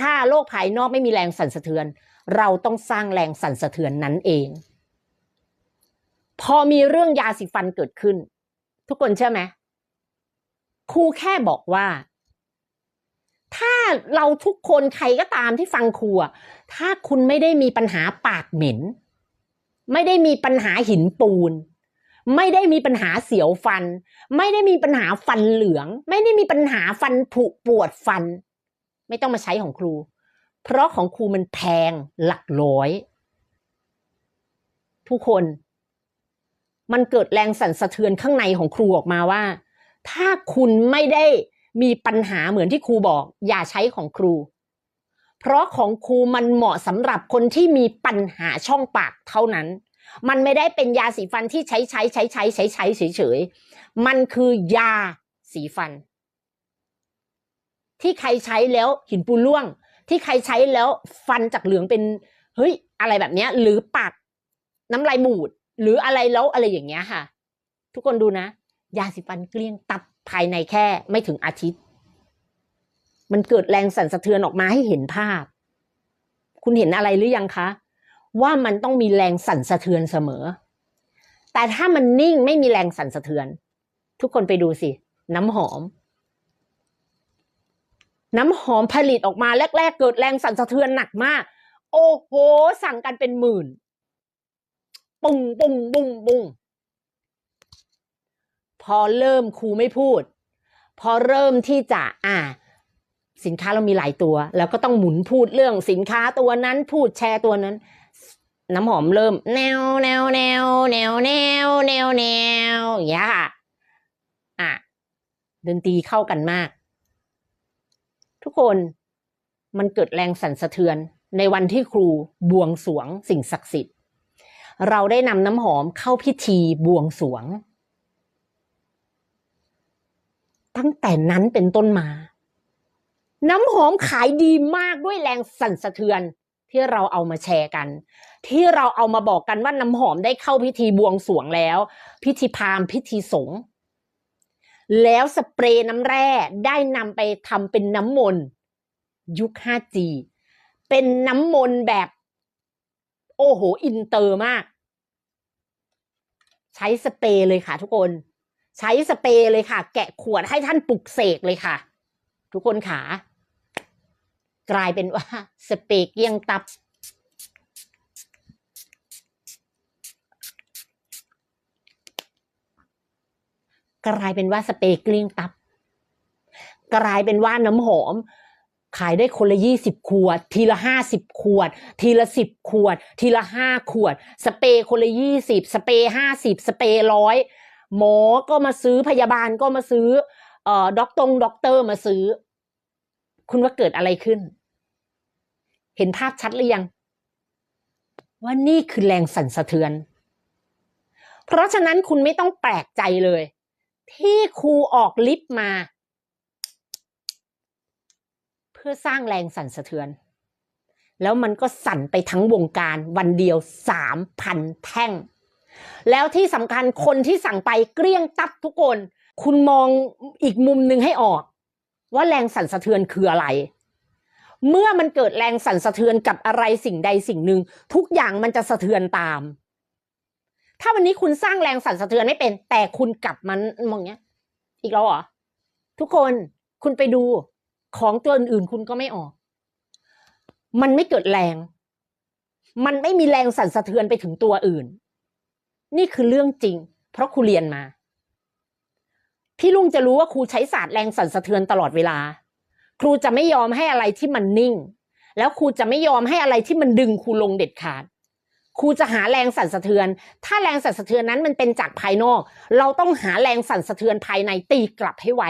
ถ้าโลกภายนอกไม่มีแรงสั่นสะเทือน เราต้องสร้างแรงสั่นสะเทือนนั้นเอง พอมีเรื่องยาสีฟันเกิดขึ้น ทุกคนเชื่อไหมครูแค่บอกว่า ถ้าเราทุกคนใครก็ตามที่ฟังครูถ้าคุณไม่ได้มีปัญหาปากเหม็น ไม่ได้มีปัญหาหินปูนไม่ได้มีปัญหาเสียวฟัน ไม่ได้มีปัญหาฟันเหลือง ไม่ได้มีปัญหาฟันผุปวดฟัน ไม่ต้องมาใช้ของครู เพราะของครูมันแพงหลักร้อยทุกคนมันเกิดแรงสั่นสะเทือนข้างในของครูออกมาว่า ถ้าคุณไม่ได้มีปัญหาเหมือนที่ครูบอก อย่าใช้ของครู เพราะของครูมันเหมาะสำหรับคนที่มีปัญหาช่องปากเท่านั้น มันไม่ได้เป็นยาสีฟันที่ใช้ใช้ใช้ใช้ใช้ใช้เฉยๆมันคือยาสีฟัน ที่ใครใช้แล้วหินปูนร่วง ที่ใครใช้แล้วฟันจากเหลืองเป็นเฮ้ยอะไรแบบเนี้ย หรือปากน้ำลายบูดหรืออะไรแล้วอะไรอย่างเงี้ยค่ะ ทุกคนดูนะ ยาสีฟันเกลี้ยงตับภายในแค่ไม่ถึงอาทิตย์ มันเกิดแรงสั่นสะเทือนออกมาให้เห็นภาพ คุณเห็นอะไรหรือยังคะ ว่ามันต้องมีแรงสั่นสะเทือนเสมอ แต่ถ้ามันนิ่งไม่มีแรงสั่นสะเทือน ทุกคนไปดูสิ น้ำหอม น้ำหอมผลิตออกมาแรก ๆ เกิดแรงสั่นสะเทือนหนักมาก โอ้โห สั่งกันเป็นหมื่น ปุ้งปุ้งปุ้งปุ้งพอเริ่มครูไม่พูด พอเริ่มที่จะอ่า สินค้าเรามีหลายตัว แล้วก็ต้องหมุนพูดเรื่องสินค้าตัวนั้นพูดแชร์ตัวนั้น น้ำหอมเริ่ม แนวแนวแนวแนวแนวแนวแนวอย่างเงี้ยค่ะอะดนตรีเข้ากันมาก ทุกคนมันเกิดแรงสั่นสะเทือนในวันที่ครูบวงสวงสิ่งศักดิ์สิทธิ์ เราได้นำน้ำหอมเข้าพิธีบวงสวง ตั้งแต่นั้นเป็นต้นมา น้ำหอมขายดีมากด้วยแรงสั่นสะเทือน ที่เราเอามาแชร์กัน ที่เราเอามาบอกกันว่าน้ำหอมได้เข้าพิธีบวงสวงแล้ว พิธีพามพิธีสงฆ์ แล้วสเปรย์น้ำแร่ได้นำไปทำเป็นน้ำมนต์ยุค 5G เป็นน้ำมนต์แบบ โอ้โห อินเตอร์มาก ใช้สเปรย์เลยค่ะทุกคน ใช้สเปรย์เลยค่ะ แกะขวดให้ท่านปลุกเสกเลยค่ะ ทุกคนขากลายเป็นว่าสเปรย์เกี้ยงตับ กลายเป็นว่าสเปรย์เกลี้ยงตับ กลายเป็นว่าน้ำหอม ขายได้คนละยี่สิบขวด ทีละห้าสิบขวด ทีละสิบขวด ทีละห้าขวด สเปรย์คนละยี่สิบสเปรย์ห้าสิบสเปรย์ร้อยหมอก็มาซื้อพยาบาลก็มาซื้อเอ่อด็อกตงด็อกเตอร์มาซื้อ คุณว่าเกิดอะไรขึ้น เห็นภาพชัดหรือยัง ว่านี่คือแรงสั่นสะเทือน เพราะฉะนั้นคุณไม่ต้องแปลกใจเลย ที่ครูออกลิฟต์มา เพื่อสร้างแรงสั่นสะเทือน แล้วมันก็สั่นไปทั้งวงการวันเดียวสามพันแท่ง แล้วที่สำคัญคนที่สั่งไปเกลี้ยงตับทุกคน คุณมองอีกมุมหนึ่งให้ออก ว่าแรงสั่นสะเทือนคืออะไรเมื่อมันเกิดแรงสั่นสะเทือนกับอะไรสิ่งใดสิ่งหนึ่ง ทุกอย่างมันจะสะเทือนตาม ถ้าวันนี้คุณสร้างแรงสั่นสะเทือนไม่เป็น แต่คุณกลับมันมองเงี้ย อีกแล้วเหรอ ทุกคนคุณไปดูของตัวอื่นคุณก็ไม่ออก มันไม่เกิดแรง มันไม่มีแรงสั่นสะเทือนไปถึงตัวอื่น นี่คือเรื่องจริง เพราะครูเรียนมา พี่ลุงจะรู้ว่าครูใช้ศาสตร์แรงสั่นสะเทือนตลอดเวลา ครูจะไม่ยอมให้อะไรที่มันนิ่ง แล้วครูจะไม่ยอมให้อะไรที่มันดึงครูลงเด็ดขาด ครูจะหาแรงสั่นสะเทือน ถ้าแรงสั่นสะเทือนนั้นมันเป็นจากภายนอก เราต้องหาแรงสั่นสะเทือนภายในตีกลับให้ไว